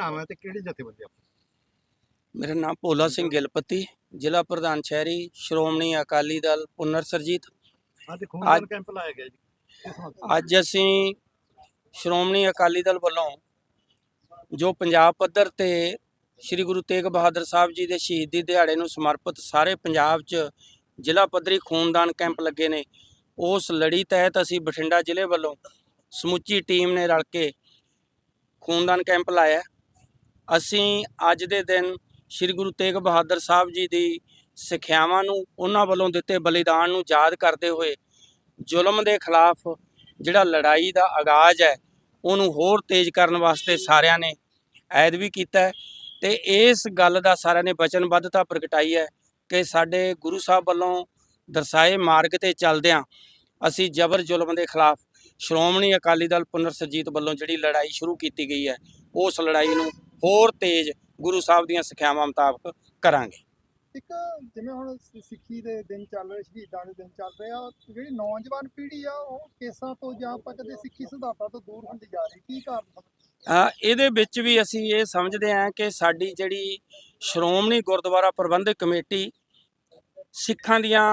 ਨਾਮ ਹੈ ਤੇ ਕਿਹੜੀ ਜਥੇਬੰਦੀ ਆਪਣੀ? ਮੇਰਾ ਨਾਮ ਭੋਲਾ ਸਿੰਘ ਗਿਲਪਤੀ ਜ਼ਿਲ੍ਹਾ ਪ੍ਰਧਾਨ ਸ਼ਹਿਰੀ ਸ਼੍ਰੋਮਣੀ ਅਕਾਲੀ ਦਲ ਪੁਨਰ ਸਰਜੀਤ। ਅੱਜ ਖੂਨਦਾਨ ਅੱਜ- ਕੈਂਪ ਲਾਇਆ ਗਿਆ ਜੀ। ਕਿਸ ਮਕਸਦ ਅੱਜ ਅਸੀਂ ਸ਼੍ਰੋਮਣੀ ਅਕਾਲੀ ਦਲ ਵੱਲੋਂ ਜੋ ਪੰਜਾਬ ਪੱਧਰ ਤੇ ਸ੍ਰੀ ਗੁਰੂ ਤੇਗ ਬਹਾਦਰ ਸਾਹਿਬ ਜੀ ਦੇ ਸ਼ਹੀਦੀ ਦਿਹਾੜੇ ਨੂੰ ਸਮਰਪਿਤ ਸਾਰੇ ਪੰਜਾਬ 'ਚ ਜ਼ਿਲ੍ਹਾ ਪੱਧਰੀ ਖੂਨਦਾਨ ਕੈਂਪ ਲੱਗੇ ਨੇ ਉਸ ਲੜੀ ਤਹਿਤ ਅਸੀਂ ਬਠਿੰਡਾ ਜ਼ਿਲ੍ਹੇ ਵੱਲੋਂ ਸਮੁੱਚੀ ਟੀਮ ਨੇ ਰਲ ਕੇ ਖੂਨਦਾਨ ਕੈਂਪ ਲਾਇਆ। ਅਸੀਂ ਅੱਜ ਦੇ ਦਿਨ ਸ੍ਰੀ ਗੁਰੂ ਤੇਗ ਬਹਾਦਰ ਸਾਹਿਬ ਜੀ ਦੀ ਸਿੱਖਿਆਵਾਂ ਨੂੰ, ਉਹਨਾਂ ਵੱਲੋਂ ਦਿੱਤੇ ਬਲੀਦਾਨ ਨੂੰ ਯਾਦ ਕਰਦੇ ਹੋਏ ਜ਼ੁਲਮ ਦੇ ਖਿਲਾਫ ਜਿਹੜਾ ਲੜਾਈ ਦਾ ਆਗਾਜ਼ ਹੈ, ਉਹਨੂੰ ਹੋਰ ਤੇਜ਼ ਕਰਨ ਵਾਸਤੇ ਸਾਰਿਆਂ ਨੇ ਐਦ ਵੀ ਕੀਤਾ ਹੈ ਤੇ ਇਸ ਗੱਲ ਦਾ ਸਾਰਿਆਂ ਨੇ ਵਚਨਬੱਧਤਾ ਪ੍ਰਗਟਾਈ ਹੈ ਕਿ ਸਾਡੇ ਗੁਰੂ ਸਾਹਿਬ ਵੱਲੋਂ ਦਰਸਾਏ ਮਾਰਗ ਤੇ ਚੱਲਦਿਆਂ ਅਸੀਂ ਜ਼ਬਰ ਜ਼ੁਲਮ ਦੇ ਖਿਲਾਫ ਸ਼੍ਰੋਮਣੀ ਅਕਾਲੀ ਦਲ ਪੁਨਰ ਸਰਜੀਤ ਵੱਲੋਂ ਜਿਹੜੀ ਲੜਾਈ ਸ਼ੁਰੂ ਕੀਤੀ ਗਈ ਹੈ, ਉਸ ਲੜਾਈ ਨੂੰ ਹੋਰ ਤੇਜ਼ ਗੁਰੂ ਸਾਹਿਬ ਦੀਆਂ ਸਿੱਖਿਆਵਾਂ ਮੁਤਾਬਕ ਕਰਾਂਗੇ। ਇੱਕ ਜਿਵੇਂ ਹੁਣ ਸਿੱਖੀ ਦੇ ਦਿਨ ਚੱਲ ਰਹੇ ਸ਼ਹੀਦਾਂ ਦੇ ਦਿਨ ਚੱਲ ਰਹੇ ਆ ਜਿਹੜੀ ਨੌਜਵਾਨ ਪੀੜ੍ਹੀ ਆ ਉਹ ਕੇਸਾਂ ਤੋਂ ਜਾਂ ਆਪਾਂ ਕਦੇ ਸਿੱਖੀ ਸਿਧਾਂਤਾਂ ਤੋਂ ਦੂਰ ਹੁੰਦੀ ਜਾ ਰਹੀ ਕੀ ਕਾਰਨ ਇਹਦੇ ਵਿੱਚ ਵੀ ਅਸੀਂ ਇਹ ਸਮਝਦੇ ਹਾਂ ਕਿ ਸਾਡੀ ਜਿਹੜੀ ਸ਼੍ਰੋਮਣੀ ਗੁਰਦੁਆਰਾ ਪ੍ਰਬੰਧਕ ਕਮੇਟੀ ਸਿੱਖਾਂ ਦੀਆਂ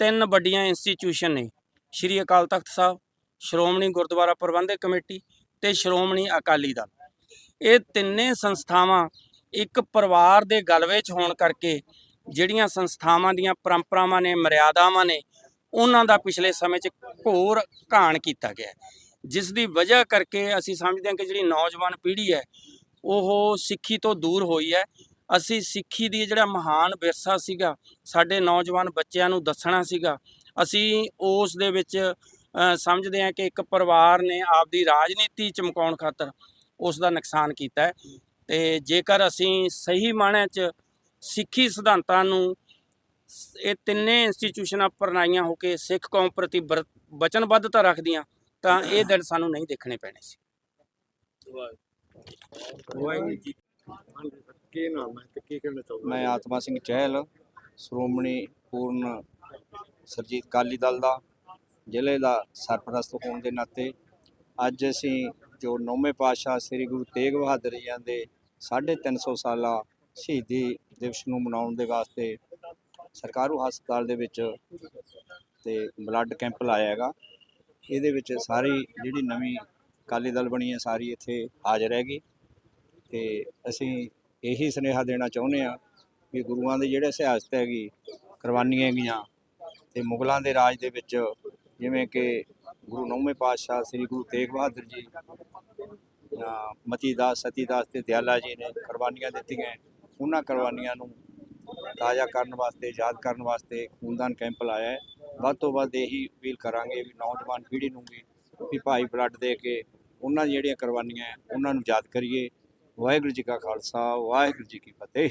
ਤਿੰਨ ਵੱਡੀਆਂ ਇੰਸਟੀਚਿਊਸ਼ਨ ਨੇ। ਸ਼੍ਰੀ ਅਕਾਲ ਤਖਤ ਸਾਹਿਬ ਸ਼੍ਰੋਮਣੀ ਗੁਰਦੁਆਰਾ ਪ੍ਰਬੰਧਕ ਕਮੇਟੀ ਤੇ ਸ਼੍ਰੋਮਣੀ ਅਕਾਲੀ ਦਲ। ਇਹ ਤਿੰਨੇ ਸੰਸਥਾਵਾਂ ਇੱਕ ਪਰਿਵਾਰ ਦੇ ਗਲ ਵਿੱਚ ਹੋਣ ਕਰਕੇ ਜਿਹੜੀਆਂ ਸੰਸਥਾਵਾਂ ਦੀਆਂ ਪਰੰਪਰਾਵਾਂ ਨੇ ਮਰਿਆਦਾਵਾਂ ਨੇ ਉਹਨਾਂ ਦਾ ਪਿਛਲੇ ਸਮੇਂ 'ਚ ਘੋਰ ਘਾਣ ਕੀਤਾ ਗਿਆ ਹੈ। ਜਿਸ ਦੀ ਵਜ੍ਹਾ ਕਰਕੇ ਅਸੀਂ ਸਮਝਦੇ ਹਾਂ ਕਿ ਜਿਹੜੀ ਨੌਜਵਾਨ ਪੀੜ੍ਹੀ ਹੈ ਉਹ ਸਿੱਖੀ ਤੋਂ ਦੂਰ ਹੋਈ ਹੈ ਅਸੀਂ ਸਿੱਖੀ ਦੀ ਜਿਹੜਾ ਮਹਾਨ ਵਿਰਸਾ ਸੀਗਾ ਸਾਡੇ ਨੌਜਵਾਨ ਬੱਚਿਆਂ ਨੂੰ ਦੱਸਣਾ ਸੀਗਾ ਅਸੀਂ ਉਸ ਦੇ ਵਿੱਚ ਅ, ਸਮਝਦੇ ਹਾਂ ਕਿ ਇੱਕ ਪਰਿਵਾਰ ਨੇ ਆਪਦੀ ਰਾਜਨੀਤੀ ਚਮਕਾਉਣ ਖਾਤਰ ਉਸ ਦਾ ਨੁਕਸਾਨ ਕੀਤਾ ਤੇ ਜੇਕਰ ਅਸੀਂ ਸਹੀ ਮਾਣਿਆਂ 'ਚ ਸਿੱਖੀ ਸਿਧਾਂਤਾਂ ਨੂੰ ਇਹ ਤਿੰਨੇ ਇੰਸਟੀਚਿਊਸ਼ਨਾਂ ਪ੍ਰਣਾਈਆਂ ਹੋ ਕੇ ਸਿੱਖ ਕੌਮ ਪ੍ਰਤੀ ਵਚਨਬੱਧਤਾ ਰੱਖਦੀਆਂ ਤਾਂ ਇਹ ਦਿਨ ਸਾਨੂੰ ਨਹੀਂ ਦੇਖਣੇ ਪੈਣੇ ਸੀ। ਵਾਹਿਗੁਰੂ ਜੀ ਹਾਂਜੀ ਸਰ ਕੀ ਨਾਮ ਹੈ ਤੇ ਕੀ ਕਹਿਣਾ ਚਾਹੁੰਦੇ ਮੈਂ ਆਤਮਾ ਸਿੰਘ ਚਹਿਲ ਸ਼੍ਰੋਮਣੀ ਪੂਰਨ ਸਰਜੀਤ ਅਕਾਲੀ ਦਲ ਦਾ ਜ਼ਿਲ੍ਹੇ ਦਾ ਸਰਪ੍ਰਸਤ ਹੋਣ ਦੇ ਨਾਤੇ ਅੱਜ ਅਸੀਂ ਜੋ ਨੌਵੇਂ ਪਾਤਸ਼ਾਹ ਸ੍ਰੀ ਗੁਰੂ ਤੇਗ ਬਹਾਦਰ ਜੀ ਦੇ 350 ਸਾਲਾ ਸ਼ਹੀਦੀ ਦਿਵਸ ਨੂੰ ਮਨਾਉਣ ਦੇ ਵਾਸਤੇ ਸਰਕਾਰੂ ਹਸਪਤਾਲ ਦੇ ਵਿੱਚ ਤੇ ਬਲੱਡ ਕੈਂਪ ਲਾਇਆ ਹੈਗਾ। ਇਹਦੇ ਵਿੱਚ ਸਾਰੀ ਜਿਹੜੀ ਨਵੀਂ ਅਕਾਲੀ ਦਲ ਬਣੀ ਹੈ, ਸਾਰੀ ਇੱਥੇ ਹਾਜ਼ਰ ਹੈਗੀ। ਤੇ ਅਸੀਂ ਇਹੀ ਸੁਨੇਹਾ ਦੇਣਾ ਚਾਹੁੰਦੇ ਆ ਵੀ ਗੁਰੂਆਂ ਦੇ ਜਿਹੜੇ ਸਿਆਸਤ ਹੈਗੀ, ਕੁਰਬਾਨੀਆਂ ਹੈਗੀਆਂ ਤੇ ਮੁਗਲਾਂ ਦੇ ਰਾਜ ਦੇ ਵਿੱਚ ਜਿਵੇਂ ਕਿ ਗੁਰੂ ਨੌਵੇਂ ਪਾਤਸ਼ਾਹ ਸ੍ਰੀ ਗੁਰੂ ਤੇਗ ਬਹਾਦਰ ਜੀ ਮਤੀ ਦਾਸ ਸਤੀ ਦਾਸ ਤੇ ਦਿਆਲਾ ਜੀ ਨੇ ਕੁਰਬਾਨੀਆਂ ਦਿੱਤੀਆਂ ਉਹਨਾਂ ਕੁਰਬਾਨੀਆਂ ਨੂੰ ਤਾਜ਼ਾ ਕਰਨ ਵਾਸਤੇ, ਯਾਦ ਕਰਨ ਵਾਸਤੇ ਖੂਨਦਾਨ ਕੈਂਪ ਲਾਇਆ ਹੈ। ਵੱਧ ਤੋਂ ਵੱਧ ਇਹੀ ਅਪੀਲ ਕਰਾਂਗੇ ਵੀ ਨੌਜਵਾਨ ਪੀੜ੍ਹੀ ਨੂੰ ਵੀ ਵੀ ਭਾਈ ਬਲੱਡ ਦੇ ਕੇ ਉਹਨਾਂ ਦੀਆਂ ਜਿਹੜੀਆਂ ਕੁਰਬਾਨੀਆਂ ਉਹਨਾਂ ਨੂੰ ਯਾਦ ਕਰੀਏ। ਵਾਹਿਗੁਰੂ ਜੀ ਕਾ ਖਾਲਸਾ, ਵਾਹਿਗੁਰੂ ਜੀ ਕੀ ਫਤਿਹ।